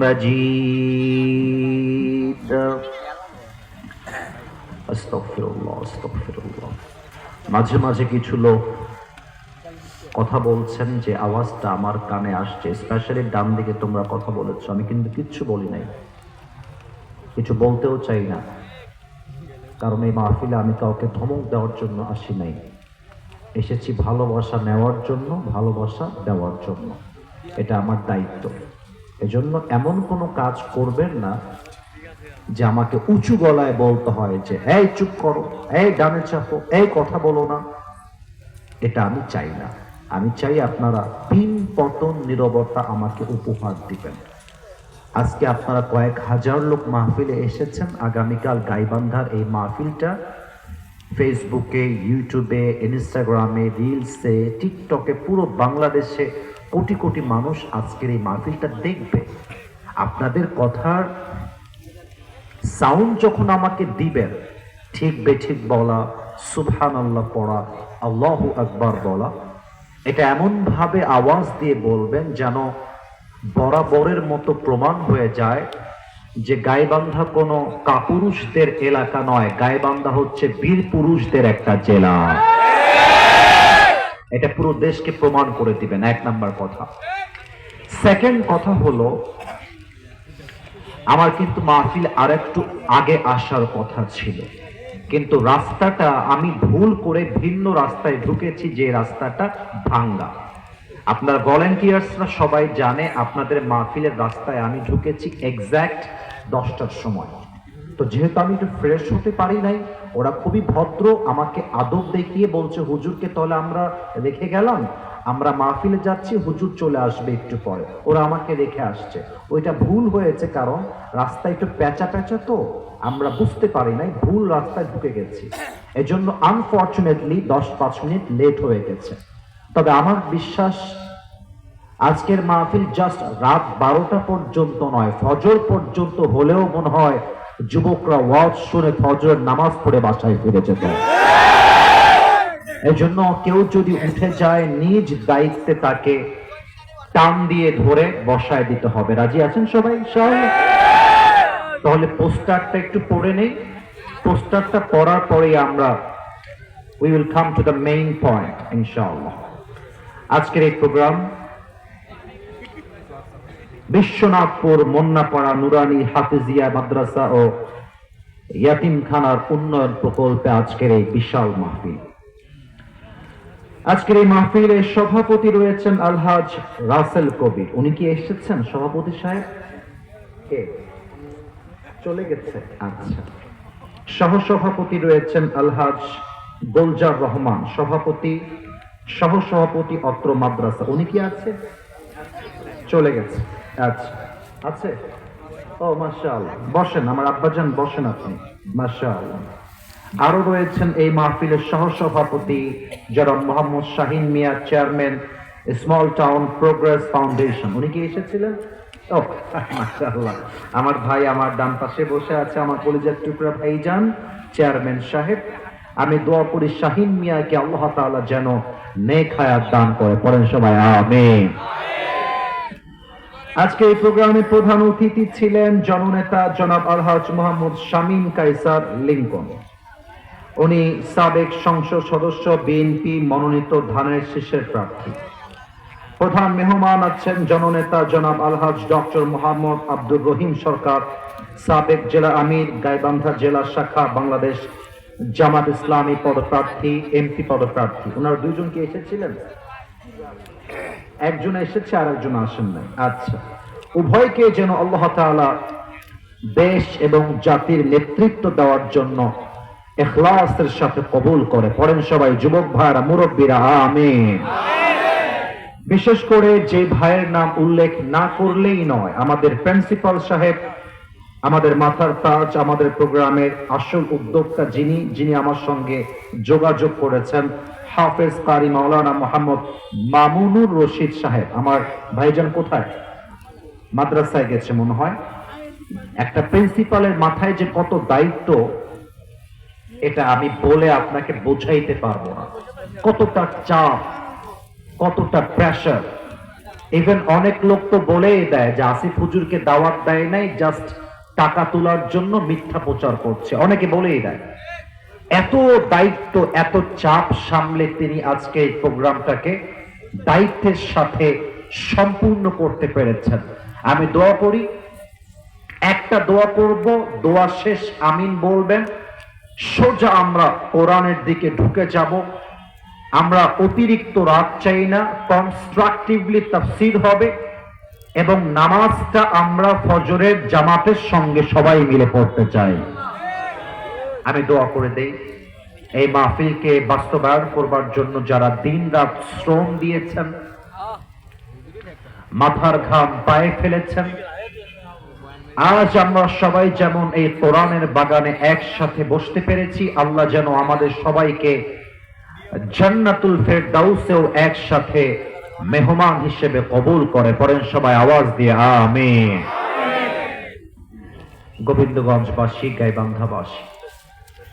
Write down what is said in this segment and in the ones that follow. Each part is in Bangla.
مجيد أستغفر الله أستغفر الله মাঝে মাঝে কিছু লোক কথা বলছেন যে আওয়াজটা আমার কানে আসছে স্পেশালি ডান দিকে তোমরা কথা বলেছো আমি কিন্তু কিচ্ছু বলি নাই কিছু বলতেও চাই না কারণ এই মাহফিলে আমি কাউকে ধমক দেওয়ার জন্য আসি নাই এসেছি ভালোবাসা নেওয়ার জন্য ভালোবাসা দেওয়ার জন্য এটা আমার দায়িত্ব এজন্য এমন কোনো কাজ করবেন না যে আমাকে উঁচু গলায় বলতে হয় যে, এই চুপ করো, এই ডানে চাপো, এই কথা বলো না। এটা আমি চাই না। আমি চাই আপনারা তিন পতন নিরবতা আমাকে উপহার দিবেন। আজকে আপনারা কয়েক হাজার লোক মাহফিলে এসেছেন। আগামীকাল গাইবান্ধার এই মাহফিলটা ফেসবুকে ইউটিউবে ইনস্টাগ্রামে রিলসে টিকটকে পুরো বাংলাদেশে কোটি কোটি মানুষ আজকের এই মাহফিলটা দেখবে। আপনাদের কথার সাউন্ড যখন আমাকে দিবেন, ঠিক বেঠিক বলা সুবহান আল্লাহ পড়া, আল্লাহ আকবার বলা, এটা এমন ভাবে আওয়াজ দিয়ে বলবেন যেন বরাবরের মতো প্রমাণ হয়ে যায় যে গাইবান্ধা কোনো কাপুরুষদের এলাকা নয়, গাইবান্ধা হচ্ছে বীর পুরুষদের একটা জেলা। এটা পুরো দেশকে প্রমাণ করে দিবেন, এক নাম্বার কথা। সেকেন্ড কথা হলো, আমার কিন্তু মাহফিল আর একটু আগে আসার কথা ছিল। কিন্তু রাস্তাটা, আমি ভুল করে ভিন্ন রাস্তায় ঢুকেছি, যে রাস্তাটা ভাঙ্গা। আপনার ভলেন্টিয়ার্সরা সবাই জানে, আপনাদের মাহফিলের রাস্তায় আমি ঢুকেছি এক্স্যাক্ট দশটার সময়। তো যেহেতু আমি একটু ফ্রেশ হতে পারি নাই ওরা খুবই ভদ্র, আমাকে আদব দেখিয়ে বলছে, হুজুরকে তলে আমরা রেখে গেলাম? আমরা মাহফিলে যাচ্ছি, হুজুর চলে আসবে একটু পরে। ওরা আমাকে রেখে আসছে। ওইটা ভুল হয়েছে কারণ রাস্তা একটু প্যাচা প্যাচা তো, আমরা বুঝতে পারি নাই, ভুল রাস্তায় ঢুকে গেছি। এজন্য আনফর্চুনেটলি দশ পাঁচ মিনিট লেট হয়ে গেছে। তবে আমার বিশ্বাস, আজকের মাহফিল জাস্ট রাত বারোটা পর্যন্ত নয়, ফজর পর্যন্ত হলেও মনে হয় যুবকরা ওয়াজ শুনে ফজরের নামাজ পড়ে বাসায় ফিরে যেত। এই জন্য কেউ যদি উঠে যায়, নিজ দায়িত্বে তাকে টান দিয়ে ধরে বসায় দিতে হবে। রাজি আছেন সবাই? সবাই? তাহলে পোস্টারটা একটু পড়ে নেই। পোস্টারটা পড়ার পরে আমরা we will come to the main point ইনশাআল্লাহ আজকের এই প্রোগ্রাম বিশ্বনাথপুর, মন্নাপাড়া, নুরানি, হাফিজিয়া মাদ্রাসা ও ইয়াতিমখানার উন্নয়ন প্রকল্পে আজকের এই বিশাল মাহফিল। আজকের এই মাহফিলের সভাপতি রয়েছেন আলহাজ রাসেল কবির। উনি কি এসেছেন, সভাপতি সাহেব? কে? চলে গেছে। আচ্ছা। সহসভাপতি রয়েছেন আলহাজ গোলজার রহমান, সভাপতি, সহসভাপতি অত্র মাদ্রাসা। উনি কি আছে? চলে গেছে। আচ্ছা। আছে? ও, মাশাআল্লাহ। বসেন, আমার আব্বাজান বসেন আপনি। আরও রয়েছেন এই মাহফিলের সহসভাপতি যারা Mohammad Shahin Mia, chairman small town progress foundation. উনি কি এসেছিলেন? ও, মাশাআল্লাহ। আমার ভাই আমার ডান পাশে বসে আছে, আমার কলিজার টুকরা ভাইজান, চেয়ারম্যান সাহেব। আমি দোয়া করি শাহিন মিয়াকে আল্লাহ তাআলা যেন নেক হায়াত দান করে। পড়েন সবাই, আমিন। আজকে এই প্রোগ্রামে প্রধান অতিথি ছিলেন জননেতা জনাব আলহাজ মোহাম্মদ শামীম কাইসার লিঙ্কন। উনি সাবেক সংসদ সদস্য, বিএনপি মনোনীত ধানের শীষের প্রার্থী। প্রধান মেহমান আছেন জননেতা জনাব আলহাজ ডক্টর মোহাম্মদ আব্দুর রহিম সরকার, সাবেক জেলা আমির, গাইবান্ধা জেলা শাখা, বাংলাদেশ জামাত ইসলামী পদপ্রার্থী, এমপি পদপ্রার্থী। ওনারা দুইজন কি এসেছিলেন? একজন এসেছে আর একজন আসেন নাই। আচ্ছা উভয়কে যেন আল্লাহ দেশ এবং জাতির নেতৃত্ব দেওয়ার জন্য এখলাসের সাথে কবুল করে। পড়েন সবাই, যুবক ভাইরা, মুরব্বীরা, আমিন। বিশেষ করে যে ভাইয়ের নাম উল্লেখ না করলেই নয়, আমাদের প্রিন্সিপাল সাহেব, আমাদের মাথার তাজ, আমাদের প্রোগ্রামের আসল উদ্যোক্তা যিনি যিনি আমার সঙ্গে যোগাযোগ করেছেন হাফেজ কারি মাওলানা মোহাম্মদ মামুনুর রশিদ সাহেব। আমার ভাইজান কোথায়? মাদ্রাসায় গেছে মনে হয়। একটা প্রিন্সিপালের মাথায় যে কত দায়িত্ব, এটা আমি বলে আপনাকে বোঝাইতে পারব না। কতটা চাপ, কতটা প্রেশার ইভেন অনেক লোক তো বলেই দেয় যে আসিফ হুজুরকে দাওয়াত দেয় নাই জাস্ট টাকা তোলার জন্য মিথ্যা প্রচার করছে। অনেকে বলেই দেয়। এত দায়িত্ব, এত চাপ সামলে তিনি আজকে এই প্রোগ্রামটাকে দায়িত্বের সাথে সম্পূর্ণ করতে পেরেছেন। আমি দোয়া করি, একটা দোয়া করব, দোয়া শেষ, আমিন বলবেন। সোজা আমরা কোরআনের দিকে ঢুকে যাব। আমরা অতিরিক্ত রাত চাই না কনস্ট্রাকটিভলি তাফসির হবে এবং নামাজটা আমরা ফজরের জামাতের সঙ্গে সবাই মিলে পড়তে চাই। আমি দোয়া করে দেই, এই মাহফিলকে বাস্তবায়ন করবার জন্য যারা দিন রাত শ্রম দিয়েছেন, মাথার ঘাম পায়ে ফেলেছেন, আজ আমরা সবাই যেমন এই কোরআনের বাগানে একসাথে বসতে পেরেছি, আল্লাহ যেন আমাদের সবাইকে জান্নাতুল ফেরদাউসেও একসাথে মেহমান হিসেবে কবুল করে। পড়েন সবাই আওয়াজ দিয়ে, আমিন। গোবিন্দগঞ্জবাসী, গাইবান্ধাবাসী।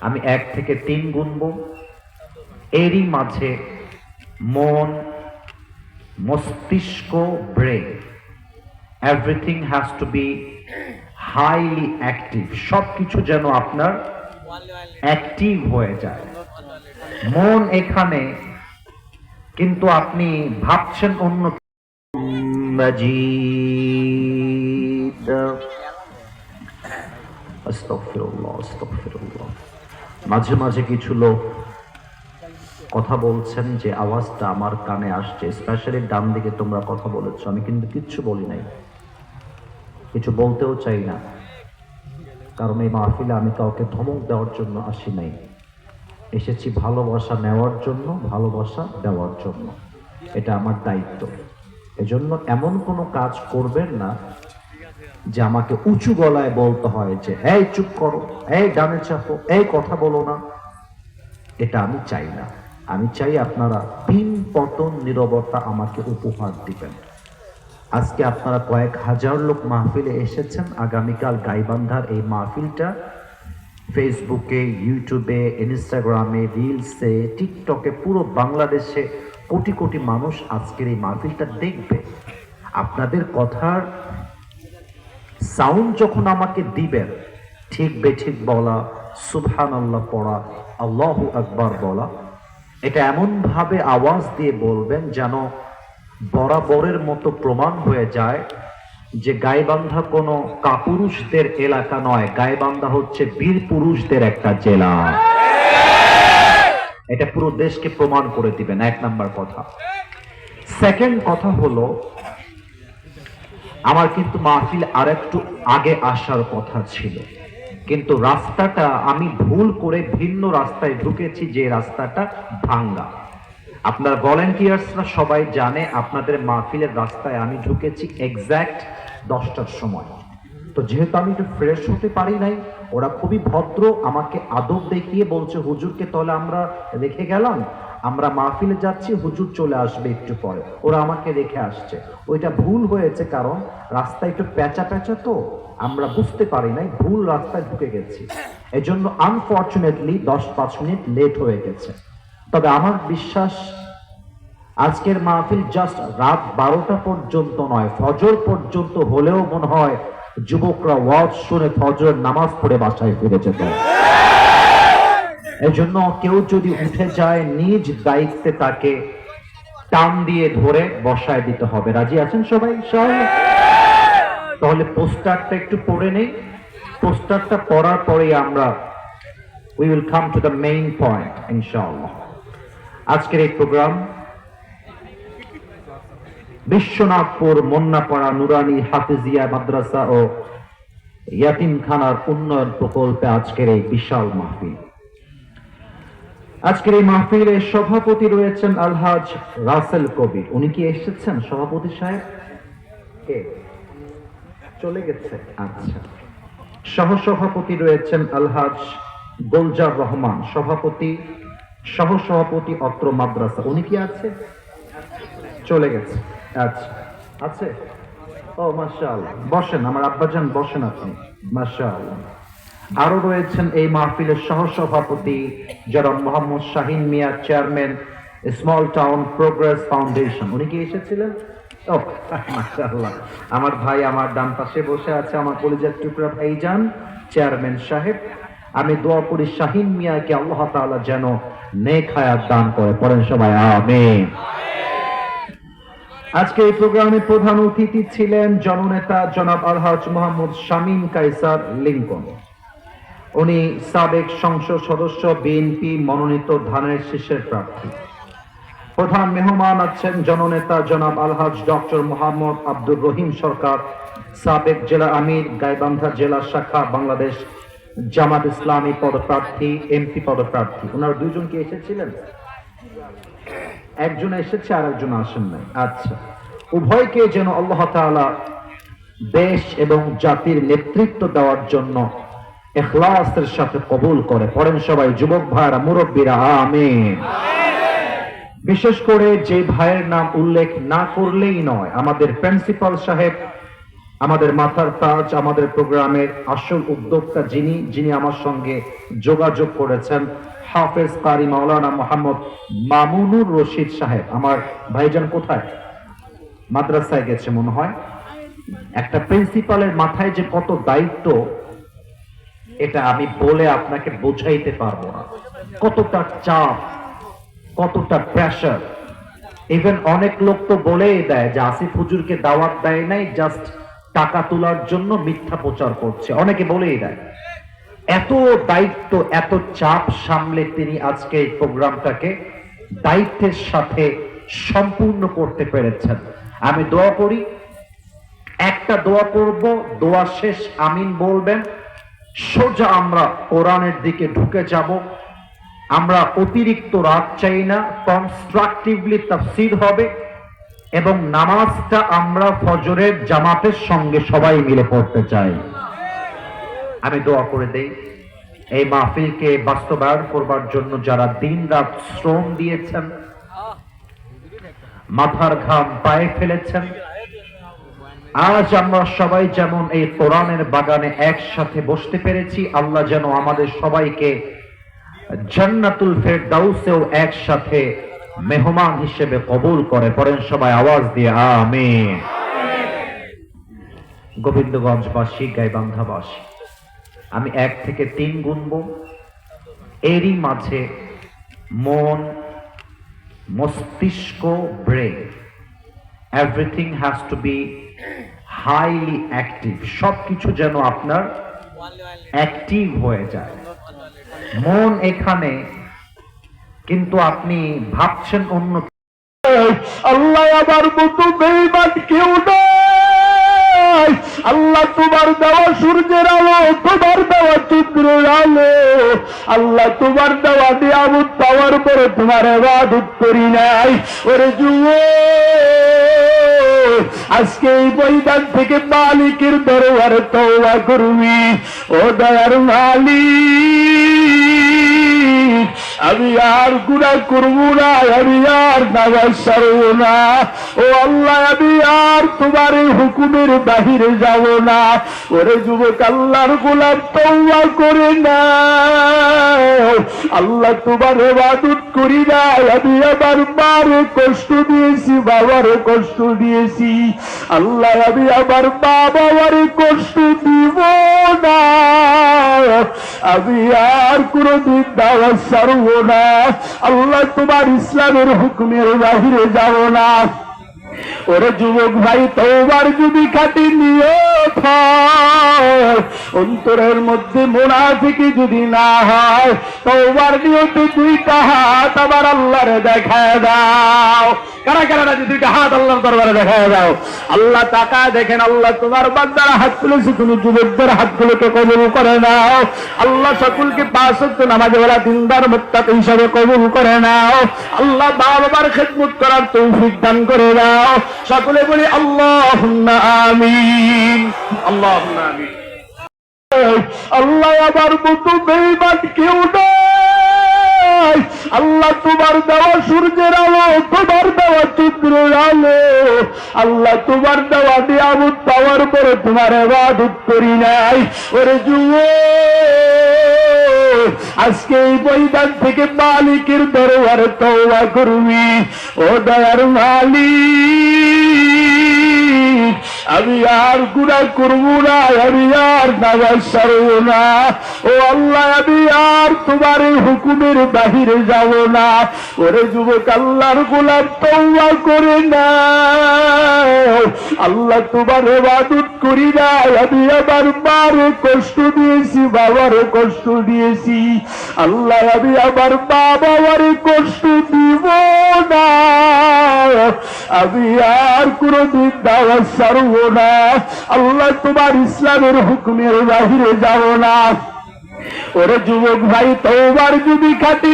আমি এক থেকে তিন গুনব। এরই মাঝে মন, মস্তিষ্ক, brain everything has to be highly active সবকিছু যেন আপনার অ্যাক্টিভ হয়ে যায়। মন এখানে, কিন্তু আপনি ভাবছেন অন্য মজিদ। আস্তাগফিরুল্লাহ আস্তাগফিরুল্লাহ। মাঝে মাঝে কিছু লোক কথা বলছেন যে আওয়াজটা আমার কানে আসছে স্পেশালি ডান দিকে তোমরা কথা বলেছ। আমি কিন্তু কিচ্ছু বলি নাই। কিছু বলতেও চাই না। কারণ এই মাহফিলে আমি কাউকে ধমক দেওয়ার জন্য আসি নাই। এসেছি ভালোবাসা নেওয়ার জন্য, ভালোবাসা দেওয়ার জন্য। এটা আমার দায়িত্ব। এজন্য এমন কোনো কাজ করবেন না যে আমাকে উঁচু গলায় বলতে হয় যে এই চুপ করো এই ডানে চাপো এই কথা বলো না। এটা আমি চাই না। আমি চাই আপনারা তিন পতন নিরবতা আমাকে উপহার দিবেন। আজকে আপনারা কয়েক হাজার লোক মাহফিলে এসেছেন। আগামীকাল গাইবান্ধার এই মাহফিলটা ফেসবুকে, ইউটিউবে, ইনস্টাগ্রামে, রিলসে, টিকটকে পুরো বাংলাদেশে কোটি কোটি মানুষ আজকের এই মাহফিলটা দেখবে। আপনাদের কথার সাউন্ড যখন আমাকে দিবেন, ঠিক বেঠিক বলা সুবহান আল্লাহ পড়া, আল্লাহ আকবার বলা, এটা এমনভাবে আওয়াজ দিয়ে বলবেন যেন বরাবরের মতো প্রমাণ হয়ে যায় যে গাইবান্ধা কোনো কাপুরুষদের এলাকা নয়, গাইবান্ধা হচ্ছে বীর পুরুষদের একটা জেলা। এটা পুরো দেশকে প্রমাণ করে দিবেন, এক নাম্বার কথা। সেকেন্ড কথা হলো আমার কিন্তু মাহফিল আর একটু আগে আসার কথা ছিল। কিন্তু রাস্তাটা আমি ভুল করে ভিন্ন রাস্তায় ঢুকেছি, যে রাস্তাটা ভাঙ্গা। আপনার ভলেন্টিয়ার্সরা সবাই জানে আপনাদের মাহফিলের রাস্তায় আমি ঢুকেছি এক্স্যাক্ট দশটার সময়। তো যেহেতু আমি একটু ফ্রেশ হতে পারি নাই, ওরা খুবই ভদ্র, আমাকে আদব দেখিয়ে বলছে, হুজুরকে তাহলে আমরা রেখে গেলাম? আমরা মাহফিলে যাচ্ছি, হুজুর চলে আসবে একটু পরে। ওরা আমাকে রেখে আসছে। ওইটা ভুল হয়েছে কারণ রাস্তা একটু প্যাঁচা প্যাঁচা তো, আমরা বুঝতে পারি নাই, ভুল রাস্তায় ঢুকে গেছি। এজন্য আনফর্চুনেটলি দশ পাঁচ মিনিট লেট হয়ে গেছে। তবে আমার বিশ্বাস, আজকের মাহফিল জাস্ট রাত বারোটা পর্যন্ত নয়, ফজর পর্যন্ত হলেও মনে হয় যুবকরা ওয়াজ শুনে ফজরের নামাজ পড়ে বাসায় ফিরে যেত। এই জন্য কেউ যদি উঠে যায় নিজ দায়িত্বে তাকে টান দিয়ে ধরে বসায় দিতে হবে। রাজি আছেন সবাই? তাহলে পোস্টারটা একটু পড়ে নেই। পোস্টারটা পড়ার পরে আমরা we will come to the main point ইনশাআল্লাহ। আজকের এই প্রোগ্রাম, বিশ্বনাথপুর, মন্নাপাড়া, নুরানি, হাফিজিয়া, মাদ্রাসা ও ইয়াতিমখানার উন্নয়ন প্রকল্পে আজকের এই বিশাল মাহফিল। আজকের এই মাহফিলের সভাপতি রয়েছেন আলহাজ রাসেল কবির। উনি কি এসেছেন, সভাপতি সাহেব? কে? চলে গেছে। আচ্ছা। সহসভাপতি রয়েছেন আলহাজ গোলজার রহমান, সভাপতি, সহসভাপতি অত্র মাদ্রাসা। উনি কি আছে? চলে গেছে। আচ্ছা। আছে? ও, মাশাআল্লাহ। বসেন, আমার আব্বাজান বসেন আপনি। মাশাআল্লাহ। আরও রয়েছেন এই মাহফিলের সহসভাপতি যারা Mohammad Shahin Mia, chairman small town progress foundation. উনি কি এসেছিলেন? আমার ভাই আমার ডান পাশে বসে আছে, আমার কলিজার টুকরা ভাইজান, চেয়ারম্যান সাহেব। আমি দোয়া করি শাহিন মিয়াকে আল্লাহ তাআলা যেন নেক হায়াত দান করে। পড়েন সবাই, আমিন। আজকে এই প্রোগ্রামে প্রধান অতিথি ছিলেন জননেতা জনাব আলহাজ মোহাম্মদ শামীম কাইসার লিঙ্কন। উনি সাবেক সংসদ সদস্য, বিএনপি মনোনীত ধানের শীষের প্রার্থী। প্রধান মেহমান আছেন জননেতা জনাব আলহাজ ডক্টর মোহাম্মদ আব্দুর রহিম সরকার, সাবেক জেলা আমির, গাইবান্ধা জেলা শাখা, বাংলাদেশ জামাত ইসলামী পদপ্রার্থী, এমপি পদপ্রার্থী। ওনারা দুইজন কি এসেছিলেন? একজন এসেছে আর একজন আসেন নাই। আচ্ছা। উভয়কে যেন আল্লাহ দেশ এবং জাতির নেতৃত্ব দেওয়ার জন্য এখলাসের সাথে কবুল করে। পড়েন সবাই, যুবক ভাইরা, মুরব্বীরা, আমিন। বিশেষ করে যে ভাইয়ের নাম উল্লেখ না করলেই নয়, আমাদের প্রিন্সিপাল সাহেব, আমাদের মাথার তাজ, আমাদের প্রোগ্রামের আসল উদ্যোক্তা যিনি যিনি আমার সঙ্গে যোগাযোগ করেছেন, হাফেজ কারি মাওলানা মোহাম্মদ মামুনুর রশিদ সাহেব। আমার ভাইজান কোথায়? মাদ্রাসায় গেছে মনে হয়। একটা প্রিন্সিপালের মাথায় যে কত দায়িত্ব এটা আমি বলে আপনাকে বোঝাইতে পারব না। কতটা চাপ, কতটা প্রেশার ইভেন অনেক লোক তো বলেই দেয় যে আসিফ হুজুরকে দাওয়াত দেয় নাই জাস্ট টাকা তোলার জন্য মিথ্যা প্রচার করছে। অনেকে বলেই দেয়। এত দায়িত্ব, এত চাপ সামলে তিনি আজকে এই প্রোগ্রামটাকে দায়িত্বের সাথে সম্পূর্ণ করতে পেরেছেন। আমি দোয়া করি। একটা দোয়া করব, দোয়া শেষ, আমিন বলবেন। সোজা আমরা কোরআনের দিকে ঢুকে যাব। আমরা অতিরিক্ত রাত চাই না কনস্ট্রাকটিভলি তাফসির হবে এবং নামাজটা আমরা ফজরের জামাতের সঙ্গে সবাই মিলে পড়তে চাই। আমি দোয়া করে দেই, এই মাহফিলকে বাস্তবায়ন করবার জন্য যারা দিন রাত শ্রম দিয়েছেন, মাথার ঘাম পায়ে ফেলেছেন আজ আমরা সবাই যেমন এই কোরআনের বাগানে একসাথে বসতে পেরেছি, আল্লাহ যেন আমাদের সবাইকে জান্নাতুল ফেরদাউসেও একসাথে মেহমান হিসেবে কবুল করে। পড়েন সবাই আওয়াজ দিয়ে, আমিন। গোবিন্দগঞ্জবাসী, গাইবান্ধাবাসী, আমি এক থেকে তিন গুনব। এরই মাঝে মন, মস্তিষ্ক, brain everything has to be highly active সব কিছু যেন আপনার অ্যাক্টিভ হয়ে যায়। মন এখানে, কিন্তু আপনি ভাবছেন অন্য আল্লাহ আমার মতো বেইমান কেউ নাই। আল্লাহ তোমার দেওয়া সূর্যের আলো, তোমার দেওয়া চন্দ্রের আলো। আল্লাহ তোমার দেওয়া নিয়ামত পাওয়ার পরে তোমার এবাদত করি নাই। ওরে যুব আজকে এই ময়দান থেকে মালিকের দরবারে তওবা করবি। ও দয়ার মালিক আমি আর গুণা করব না, আমি আর নামাজ সারবো না। ও আল্লাহ, আমি আর তোমার হুকুমের বাহিরে যাব না। ওরে যুবক, আল্লাহর গোলাম তৌবা করে না আল্লাহ তোমার এবাদত করি না আমি আমার মারে কষ্ট দিয়েছি, বাবারে কষ্ট দিয়েছি। আল্লাহ, আমি আমার মা বাবারে কষ্ট দিব না। আমি আর কোনদিন দাওয়াত সারব না। আল্লাহ, তোমার ইসলামের হুকুমের বাহিরে যাব না। ওরে যুবক ভাই, তোমার যদি খাটি নিয়ে অন্তরের মধ্যে মোনাফিকি যদি না হয় তোমার নিয়তে দুইটা হাত আবার আল্লাহরে দেখায় দাও। কারা কারা রাজি দুইটা হাত আল্লাহর দরবারে দেখায় দাও? আল্লাহ টাকা দেখেন আল্লাহ তোমার বান্দার হাত তুলেছে তুমি যুবকদের হাতগুলোকে কবুল করে নাও। আল্লাহ সকলকে পাঁচ নামাজ ওরা দিনদার মোত্তাক হিসাবে কবুল করে নাও। আল্লাহ বাবার খেদমত করার তৌফিক দান করে দাও সকলে বলি আল্লাহ আমিন। আল্লাহ আমিন। আল্লাহ আমার মতো বেইমান কেউ নাই। আল্লাহ তোমার দেওয়া সূর্যের আলো, তোমার দেওয়া চন্দ্রের আলো। আল্লাহ তোমার দেওয়া নিয়ামত পাওয়ার পরে তোমার এবাদত করি নাই। ওরে যুব আজকে এই ময়দান থেকে মালিকের দরবারে তওবা করবি ও দয়ার মালিক। আমি আর গুণা করব না আমি আর নামাজ সারবো না। ও আল্লাহ, আমি আর তোমার এই হুকুমের বাহিরে যাব না। ওরে যুবক, আল্লাহর গোলাপ তৌবা করে না আল্লাহ তোমার এবাদত করি না আমি আমার মারে কষ্ট দিয়েছি, বাবারে কষ্ট দিয়েছি। আল্লাহ, আমি আমার মা বাবারে কষ্ট দিব না। আমি আর কোনদিন দাওয়া সারব না। আল্লাহ, তোমার ইসলামের হুকুমের বাহিরে যাব না। ওরে যুবক ভাই তোমার যদি খাটি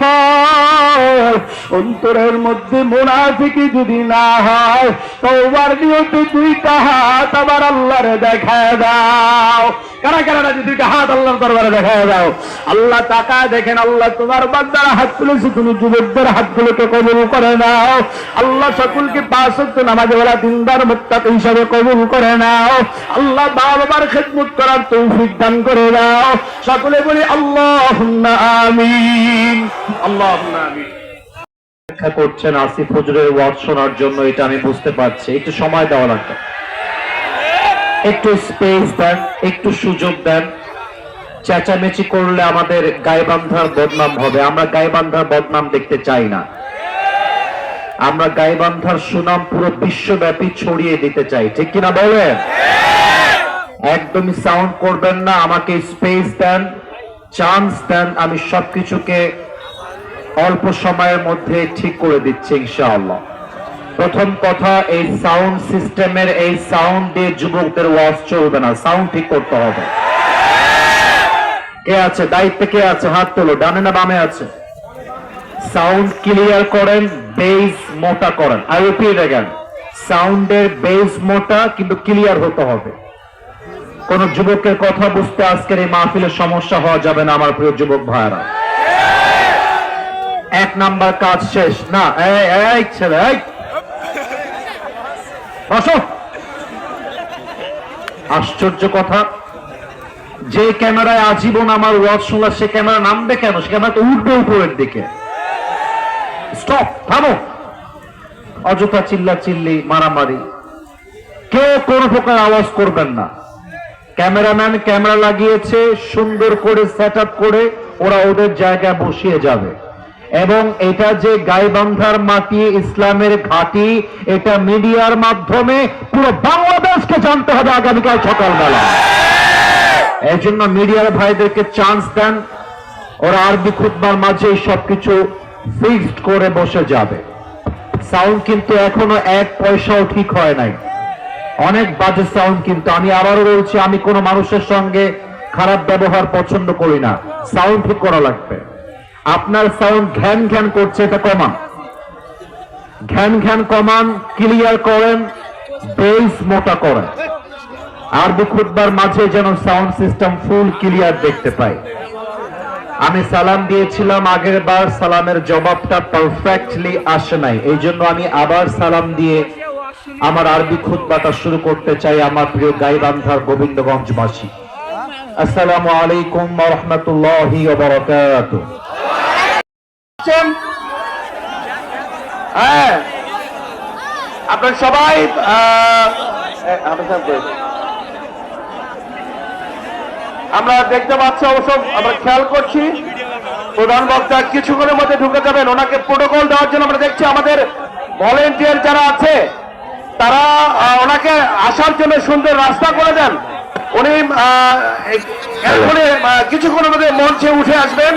হয়, অন্তরের মধ্যে মোনাফিকি যদি না হয় তোমার নিয়তে দুইটা হাত আমার আল্লাহরে দেখা দাও। কারা কারা রাজি দুইটা হাত আল্লাহর দরবারে দেখা দাও? আল্লাহ টাকা দেখেন আল্লাহ তোমার বান্দার হাত তুলেছে তুমি যুবকদের হাতগুলোকে কবুল করে নাও। আল্লাহ সকলকে পাঁচ হচ্ছে নামাজে ওরা দিনদার মুক্তাত হিসাবে কবুল করে নাও। আল্লাহ বাবার খেদমত করার তৌফিক দান করে দাও। সকলে বলি আল্লাহ আমিন। আল্লাহ আমিন। করছেন আসিফ হুজুরের ওয়াজ শোনার জন্য, এটা আমি বুঝতে পারছি। একটু সময় দেওয়া লাগবে। একটু স্পেস দেন, একটু সুযোগ দেন। চেঁচামেচি করলে আমাদের গায়েবান্ধার বদনাম হবে। আমরা গায়েবান্ধার বদনাম দেখতে চাই না। আমরা গায়েবান্ধার সুনাম পুরো বিশ্বব্যাপী ছড়িয়ে দিতে চাই। ঠিক কিনা বলেন? একদমই সাউন্ড করবেন না, আমাকে স্পেস দেন চান্স দেন, আমি সবকিছুকে অল্প সময়ের মধ্যে ঠিক করে দিচ্ছি ইনশাআল্লাহ। প্রথম কথা, এই সাউন্ড সিস্টেমের এই সাউন্ড দিয়ে যুবকদের ওয়াজ চলবে না সাউন্ড ঠিক করতে হবে। কে আছে? দায়িত্বে কে আছে? হাত তোলো, ডানে না বামে আছে? সাউন্ড ক্লিয়ার করেন বেস মোটা করেন। আই রিপিট অ্যাগেন সাউন্ডের বেস মোটা, কিন্তু ক্লিয়ার হতে হবে। কোন যুবকের কথা বুঝতে আজকের এই মাহফিলের সমস্যা হওয়া যাবে না, আমার প্রিয় যুবক ভাইরা এক নাম্বার কাজ শেষ। না আশ্চর্য কথা, যে ক্যামেরায় আজীবন আমার ওয়াজ শোনা, সে ক্যামেরা নামবে কেন? সে ক্যামেরা তো উঠবে উপরের দিকে। স্টপ, থামো। অযথা চিল্লা চিল্লি মারামারি। কেউ কোনো প্রকার আওয়াজ করবেন না। ক্যামেরাম্যান ক্যামেরা লাগিয়েছে, সুন্দর করে সেট করে ওরা ওদের জায়গায় বসিয়ে যাবে। এবং এটা যে গাইবান্ধার মাটি, ইসলামের ঘাটি, এটা মিডিয়ার মাধ্যমে পুরো বাংলাদেশকে জানতে হবে আগামীকাল সকালবেলা। এই জন্য মিডিয়ার ভাইদেরকে চান্স দেন, ওরা আরবি খুতবার মাঝে সবকিছু ফিক্সড করে বসে যাবে। সাউন্ড কিন্তু এখনও এক পয়সাও ঠিক হয় নাই। অনেক বাজে সাউন্ড কিন্তু আমি আবারও বলছি, আমি কোনো মানুষের সঙ্গে খারাপ ব্যবহার পছন্দ করি না। সাউন্ড ঠিক করা লাগবে। আপনার সাউন্ড ঘ্যান ঘ্যান করছে, এটা কমান। ঘ্যান ঘ্যান কমান ক্লিয়ার করেন বেস মোটা করেন। আরবি খুতবার মাঝে যেন সাউন্ড সিস্টেম ফুল ক্লিয়ার দেখতে পাই। আমি সালাম দিয়েছিলাম, আগের বার সালামের জবাবটা পারফেক্টলি আসে নাই। এই জন্য আমি আবার সালাম দিয়ে আমার আরবি খুতবাটা শুরু করতে চাই আমার প্রিয় গাইবান্ধার গোবিন্দগঞ্জবাসী। আসসালামু আলাইকুম রাহমাতুল্লাহি হ্যাঁ। আপনার সবাই। আমরা দেখতে পাচ্ছি অবশ্য, আমরা খেয়াল করছি, প্রধান বক্তা কিছুক্ষণের মধ্যে ঢুকে যাবেন। ওনাকে প্রোটোকল দেওয়ার জন্য আমরা দেখছি আমাদের ভলেন্টিয়ার যারা আছে তারা ওনাকে আসার জন্য সুন্দর রাস্তা করে দেন। উনি এই- কিছুক্ষণের মধ্যে মঞ্চে উঠে আসবেন,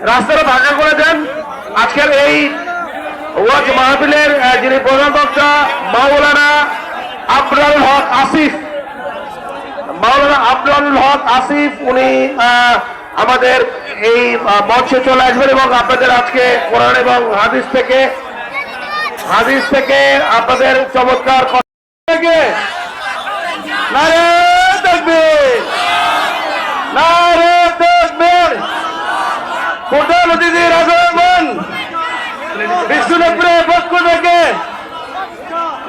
রাস্তাটা ফাঁকা করে দেন। আজকের এই ওয়াজ মাহফিলের যিনি প্রধান বক্তা, মাওলানা আবরাল হক আসিফ। মাওলানা আবরাল হক আসিফ, উনি আমাদের এই মঞ্চে চলে আসবেন এবং আপনাদের আজকে কোরআন এবং হাদিস থেকে হাদিস থেকে আপনাদের চমৎকার বিষ্ণুনগরের পক্ষ থেকে,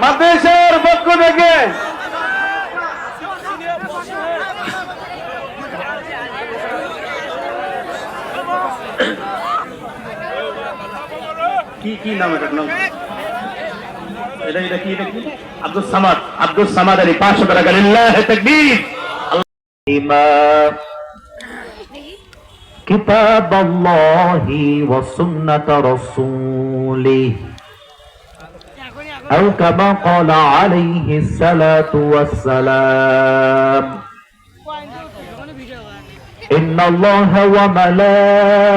মাদ্রাসার পক্ষ থেকে। কি কি নাম এটার নাম? এটা এটা কি এটা কি আব্দুল সামাদ আব্দুল সামাদ আলী পাঁচশো টাকা লিল্লাহ তাকবীর إمام كتاب الله وسنة رسوله أو كما قال عليه الصلاة والسلام إن الله وملائكته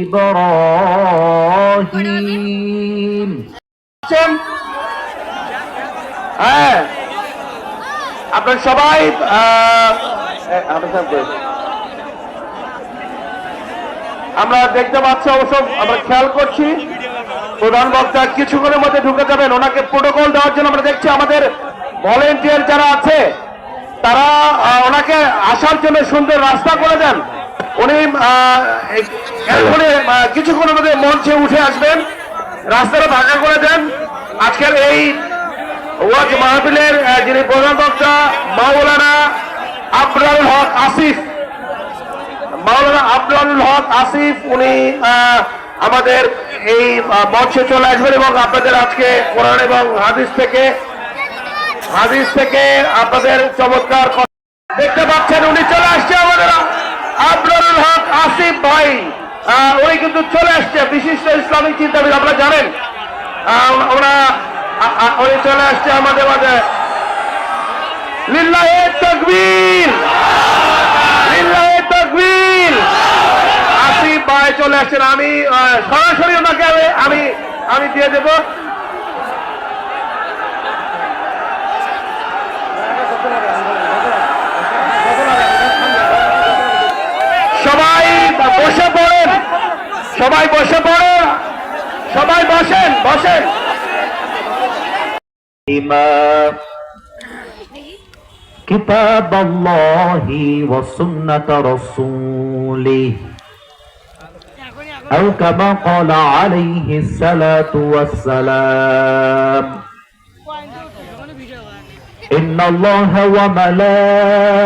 ইব্রাহিম। হ্যাঁ। সবাই আমরা দেখতে পাচ্ছি অবশ্য, আমরা খেয়াল করছি, প্রধান বক্তা কিছুক্ষণের মধ্যে ঢুকে যাবেন। ওনাকে প্রোটোকল দেওয়ার জন্য আমরা দেখছি আমাদের ভলেন্টিয়ার যারা আছে, তারা ওনাকে আসার জন্য সুন্দর রাস্তা করে দেন। উনি কিছুক্ষণের মধ্যে মঞ্চে উঠে আসবেন রাস্তাটা ফাঁকা করে দেন। আজকের এই ওয়াজ মাহফিলের যিনি প্রধান বক্তা মাওলানা আবরাল হক আসিফ। মাওলানা আবরাল হক আসিফ উনি আহ, আমাদের এই মঞ্চে চলে আসবেন এবং আপনাদের আজকে কোরআন এবং হাদিস থেকে হাদিস থেকে আপনাদের চমৎকার দেখতে পাচ্ছেন উনি চলে আসছে আমাদের আবরারুল হক আসিফ ভাই উনি কিন্তু চলে আসছে। বিশিষ্ট ইসলামিক চিন্তাবিদ, আপনারা জানেন? ওরা উনি চলে আসছে আমাদের মাঝে। লিল্লাহে তকবীর! তকবীর! আসিফ ভাই চলে আসছেন। আমি সরাসরি ওনাকে আমি আমি দিয়ে দেবো সবাই বসে পড়েন সবাই বসে পড়েন সবাই বসেন বসেন إمام كتاب الله وسنة رسوله أو كما قال عليه الصلاة والسلام إن الله وملائكته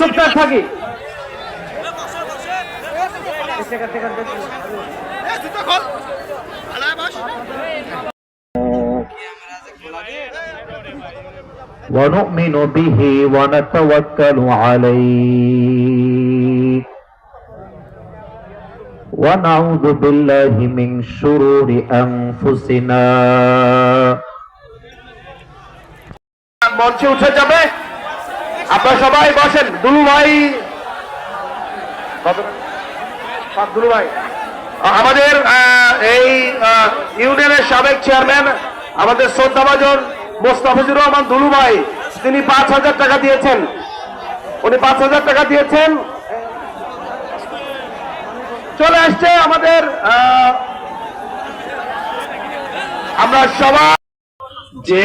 চুপচাপ থাকি ونؤمن به ونتوكل عليه ونعوذ بالله من شرور أنفسنا মঞ্চে উঠে যাবে আপনারা সবাই বসেন, দুলু ভাই। দুলু ভাই। আমাদের এই ইউনিয়নের সাবেক চেয়ারম্যান, আমাদের শ্রদ্ধাভাজন মোস্তাফিজুর রহমান দুলু ভাই, তিনি পাঁচ হাজার টাকা দিয়েছেন। উনি পাঁচ হাজার টাকা দিয়েছেন। চলে আসছে আমাদের আমরা সবাই যে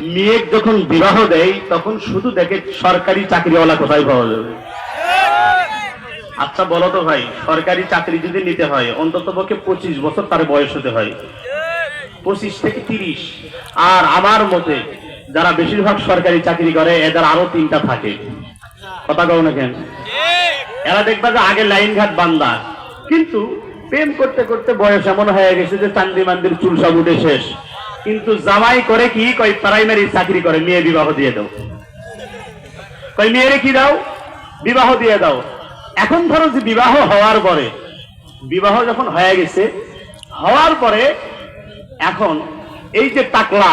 মেয়ে যখন বিবাহ দেয়, তখন শুধু দেখে সরকারি চাকরিওয়ালা কোথায় পাওয়া যাবে? আচ্ছা বলো তো ভাই, সরকারি চাকরি যদি নিতে হয়, অন্তত পক্ষে পঁচিশ বছর তার বয়স হতে হয়। পঁচিশ থেকে তিরিশ। আর আমার মতে, যারা বেশিরভাগ সরকারি চাকরি করে, এদের আরও তিনটা থাকে। কথা কও না কেন? এরা দেখবা যে আগে লাইন ঘাট বান্দা। কিন্তু প্রেম করতে করতে বয়স এমন হয়ে গেছে যে চান্দি মান্দির চুল সব উঠে শেষ। কিন্তু জামাই করে কি? কই প্রাইমারি চাকরি করে, মেয়ে বিবাহ দিয়ে দাও। কই মেয়েরে কি দাও? বিবাহ দিয়ে দাও। এখন ধরো যে বিবাহ হওয়ার পরে, বিবাহ যখন হয়ে গেছে, হওয়ার পরে এখন এই যে টাকলা,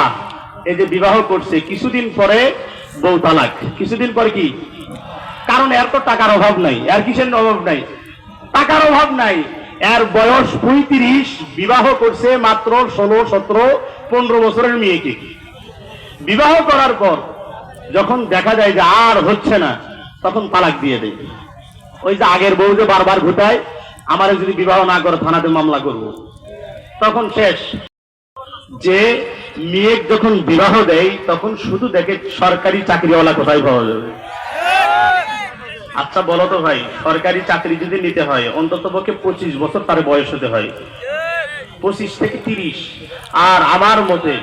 এই যে বিবাহ করছে, কিছুদিন পরে বউ তালাক। কিছুদিন পরে কি? কারণ এর তো টাকার অভাব নাই আর কিসের অভাব নাই? টাকার অভাব নাই। এর বয়স পঁয়ত্রিশ, বিবাহ করছে মাত্র ষোলো, সতেরো, পনেরো বছরের মেয়েকে। বিবাহ করার পর যখন দেখা যায় যে আর হচ্ছে না, তখন তালাক দিয়ে দেয়। ওই যে আগের বউ যে বারবার ঘুটায়, আমারে যদি বিবাহ না করে থানাতে মামলা করব। তখন শেষ। যে মেয়ে যখন বিবাহ দেয়, তখন শুধু দেখে সরকারি চাকরিওয়ালা কোথায় পাওয়া যাবে? আচ্ছা বলো তো ভাই, সরকারি চাকরি যদি নিতে হয় অন্তত পক্ষে পঁচিশ বছর তার বয়স হতে হয়। পঁচিশ থেকে তিরিশ। আর আমার মতে,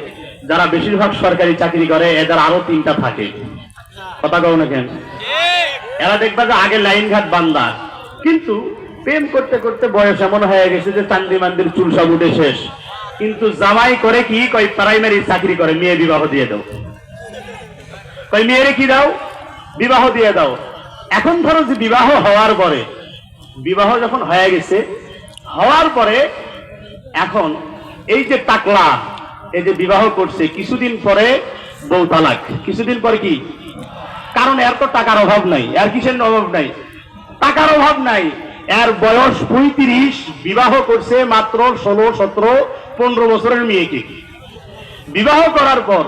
যারা বেশিরভাগ সরকারি চাকরি করে, এদের আরও তিনটা থাকে। কথা কও না কেন? এরা দেখবা যে আগে লাইন ঘাট বান্দা। কিন্তু প্রেম করতে করতে বয়স এমন হয়ে গেছে যে চান্দি মান্দির চুল সব উঠে শেষ। কিন্তু জামাই করে কি কই প্রাইমারি চাকরি করে, মেয়ে বিবাহ দিয়ে দাও। কই মেয়েরে কি দাও? বিবাহ দিয়ে দাও। এখন ধরো যে বিবাহ হওয়ার পরে, বিবাহ যখন হয়ে গেছে, হওয়ার পরে এখন এই যে টাকলা এই যে বিবাহ করছে, কিছুদিন পরে বউ তালাক। কিছুদিন পরে কি? কারণ এর তো টাকার অভাব নাই আর কিসের অভাব নাই? টাকার অভাব নাই। এর বয়স পঁয়ত্রিশ, বিবাহ করছে মাত্র ষোলো, সতেরো, পনেরো বছরের মেয়েকে। বিবাহ করার পর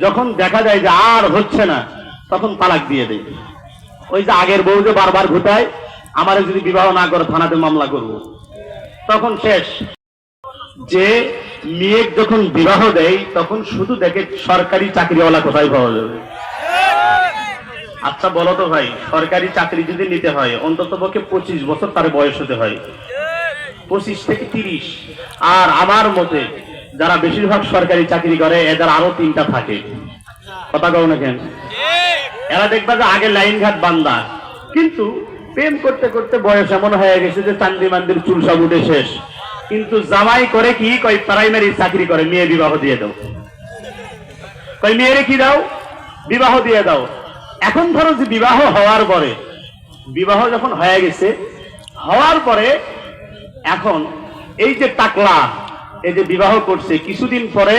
যখন দেখা যায় যে আর হচ্ছে না, তখন তালাক দিয়ে দেয়। ওই যে আগের বউ যে বারবার ঘুটায় আমার যদি বিবাহ না করে থানাতে মামলা করব। তখন শেষ। যে মেয়ে যখন বিবাহ দেয়, তখন শুধু দেখে সরকারি চাকরিওয়ালা কোথায় পাওয়া যাবে? আচ্ছা বলো তো ভাই, সরকারি চাকরি যদি নিতে হয়, অন্তত পক্ষে পঁচিশ বছর তার বয়স হতে হয়। পঁচিশ থেকে তিরিশ। আর আমার মতে, যারা বেশিরভাগ সরকারি চাকরি করে, এদের আরও তিনটা থাকে। কথা না কেন? এরা দেখবা যে আগে লাইন ঘাট বান্দা। কিন্তু প্রেম করতে করতে বয়স এমন হয়ে গেছে যে চান্দি মান্দির চুল সব উঠে শেষ। কিন্তু জামাই করে কি কই প্রাইমারি চাকরি করে, মেয়ে বিবাহ দিয়ে দাও। কই মেয়েরে কি দাও? বিবাহ দিয়ে দাও। এখন ধরো যে বিবাহ হওয়ার পরে, বিবাহ যখন হয়ে গেছে, হওয়ার পরে এখন এই যে টাকলা, এই যে বিবাহ করছে, কিছুদিন পরে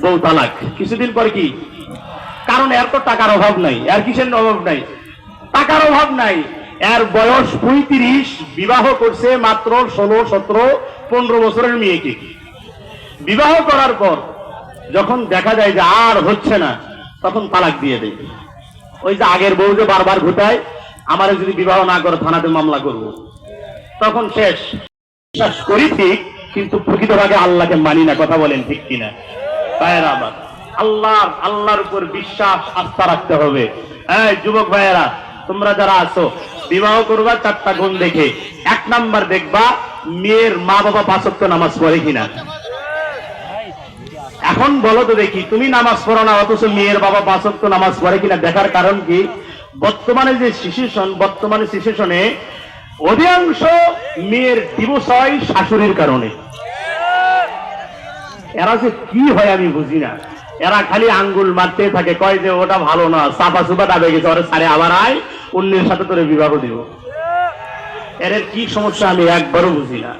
বউ তালাক। কিছুদিন পরে কি? কারণ এর তো টাকার অভাব নাই আর কিসের অভাব নাই? টাকার অভাব নাই। এর বয়স পঁয়ত্রিশ, বিবাহ করছে মাত্র ষোলো, সতেরো, পনেরো বছরের মেয়েকে। বিবাহ করার পর যখন দেখা যায় যে আর হচ্ছে না, তখন তালাক দিয়ে দেয়। ওই যে আগের বউ যে বারবার ঘুটায়, আমার যদি বিবাহ না করে থানাতে মামলা করব। তখন শেষ। বিশ্বাস করি ঠিক, কিন্তু প্রকৃতভাবে আল্লাহকে মানি না, কথা বলেন ঠিক কিনা। ভাইয়েরা আমার আল্লাহ আল্লাহর উপর বিশ্বাস আস্থা রাখতে হবে। এই যুবক ভাইয়েরা, তোমরা যারা আছো, বিবাহ করবা চারটা গুণ দেখে। এক নাম্বার দেখবা, মেয়ের মা বাবা পাঁচত্ব নামাজ পড়ে কিনা। এখন বলো তো দেখি, তুমি নামাজ পড়ো না, অথচ মেয়ের বাবা পাঁচত্ব নামাজ পড়ে কিনা? দেখার কারণ কি? বর্তমানে যে সিচুয়েশন বর্তমানে সিচুয়েশনে অধিকাংশ মেয়ের ডিভোর্স হয় শাশুড়ির কারণে। এরা যে কি হয় আমি বুঝি না। এরা খালি আঙ্গুল মারতে থাকে, কয় যে ওটা ভালো না সাফা সুফা দাবে গেছে, ওরা সারে আবার আয়, অন্যের সাথে তোরে বিবাহ দিব। এর কি সমস্যা আমি একবারও বুঝি না।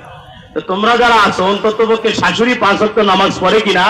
তো তোমরা যারা আছো অন্তত পক্ষে শাশুড়ি পাঁচ নামাজ পড়ে কিনা